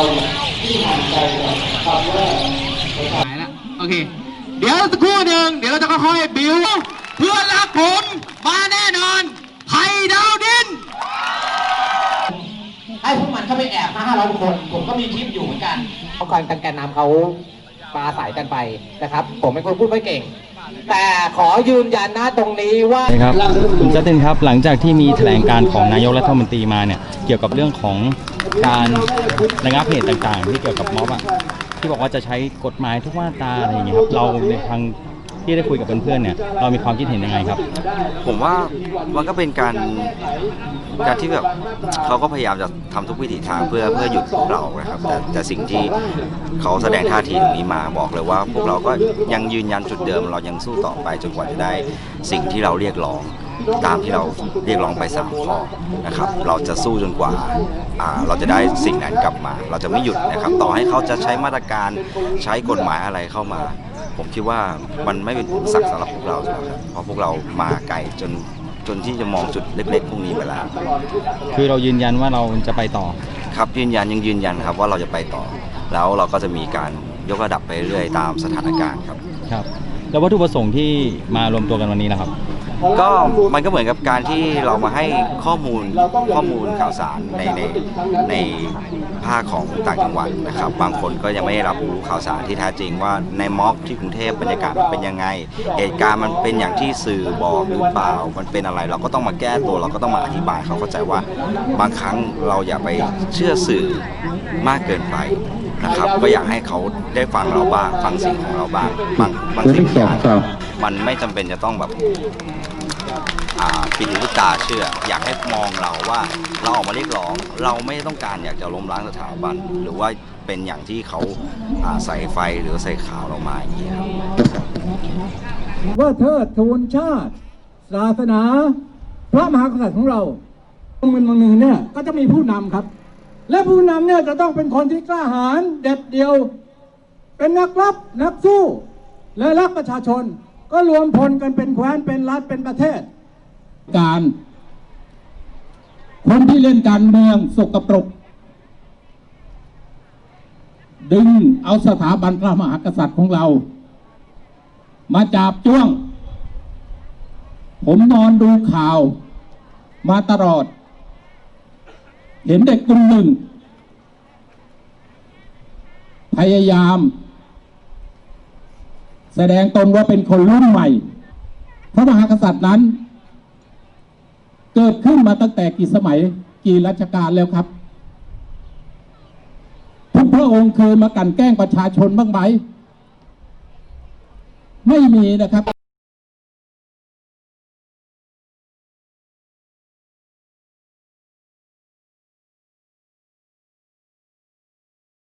เายลกัวโอเค เดี๋ยวสักครู่หนึ่งเดี๋ยวเราจะค่อยๆบิวเพื่อนรักผมมาแน่นอนไผ่ดาวดินให้พวกมันเข้าไปแอบมาห้าร้อยคน ผมก็มีคลิปอยู่เหมือนกันเอาการกันแกนนำเขาปลาสายกันไปนะครับ ผมไม่ควรพูดไม่เก่ง แต่ขอยืนยันนะตรงนี้ว่าครับคุณจัสตินครับหลังจากที่มีแถลงการของนายกรัฐมนตรีมาเนี่ยเกี่ยวกับเรื่องของการระงับเหตุต่างๆ ที่เกี่ยวกับม็อบอะที่บอกว่าจะใช้กฎหมายทุกมาตราอะไรอย่างเงี้ยครับเราในทาง ที่ได้คุยกับเพื่อนๆเนี่ยเรามีความคิดเห็นยังไงครับ ผมว่ามันก็เป็นการการที่แบบเขาก็พยายามจะทำทุกวิถีทางเพื่อเพื่อหยุดพวกเรานะครับ แต่แต่สิ่งที่เขาแสดงท่าทีตรงนี้มาบอกเลยว่า พวกเราก็ยังยืนยันจุดเดิม เรายังสู้ต่อไปจนกว่าจะได้สิ่งที่เราเรียกร้องตามที่เราเรียกร้องไปสามข้อนะครับ เราจะสู้จนกว่าอ่าเราจะได้สิ่งนั้นกลับมา เราจะไม่หยุดนะครับ ต่อให้เขาจะใช้มาตรการใช้กฎหมายอะไรเข้ามา ผมคิดว่ามันไม่เป็นอุปสรรคสำหรับพวกเราแล้วครับเพราะพวกเรามาไกลจนจนที่จะมองจุดเล็กๆพวกนี้ไปแล้วคือเรายืนยันว่าเราจะไปต่อ ครับยืนยันยังยืนยันครับว่าเราจะไปต่อ แล้วเราก็จะมีการยกระดับไปเรื่อยตามสถานการณ์ครับครับ แล้ววัตถุประสงค์ที่มารวมตัวกันวันนี้นะครับ ก็มันก็เหมือนกับการที่เรามาให้ข้อมูลข้อมูลข่าวสารในในในภาคของต่างจังหวัดนะครับ บางคนก็ยังไม่ได้รับรู้ข่าวสารที่แท้จริงว่าในม็อบที่กรุงเทพบรรยากาศมันเป็นยังไง เหตุการณ์มันเป็นอย่างที่สื่อบอกหรือเปล่า มันเป็นอะไรเราก็ต้องมาแก้ตัวเราก็ต้องมาอธิบายเขาเข้าใจว่า บางครั้งเราอย่าไปเชื่อสื่อมากเกินไปนะครับก็อยากให้เขาได้ฟังเราบ้าง ฟังสิ่งของเราบ้างบางบางสิ่งบางอย่างมันไม่จำเป็นจะต้องแบบ ปิดหูปิดตาเชื่อ อยากให้มองเราว่าเราออกมาเรียกร้อง เราไม่ต้องการอยากจะล้มล้างสถาบัน หรือว่าเป็นอย่างที่เขาาใส่ไฟหรือใส่ข่าวเรามาอย่างนี้ครับว่าเทิดทูนชาติศาสนา พระมหากษัตริย์ของเราเมืองเมืองหนึ่งเนี่ยก็จะมีผู้นำครับ และผู้นำเนี่ยจะต้องเป็นคนที่กล้าหาญเด็ดเดียว เป็นนักรบนักสู้ และรักประชาชน ก็รวมพลกันเป็นแคว้นเป็นรัฐเป็นประเทศ การคนที่เล่นการเมืองสกปรก ดึงเอาสถาบันพระมหากษัตริย์ของเรา มาจับจ้วง ผมนอนดูข่าวมาตลอด เห็นเด็กกลุ่มหนึ่ง พยายาม แสดงตนว่าเป็นคนรุ่นใหม่ พระมหากษัตริย์นั้น เกิดขึ้นมาตั้งแต่กี่สมัยกี่รัชกาลแล้วครับทุกพระองค์เคยมากันแกล้งประชาชนบ้างไหมไม่มีนะครับ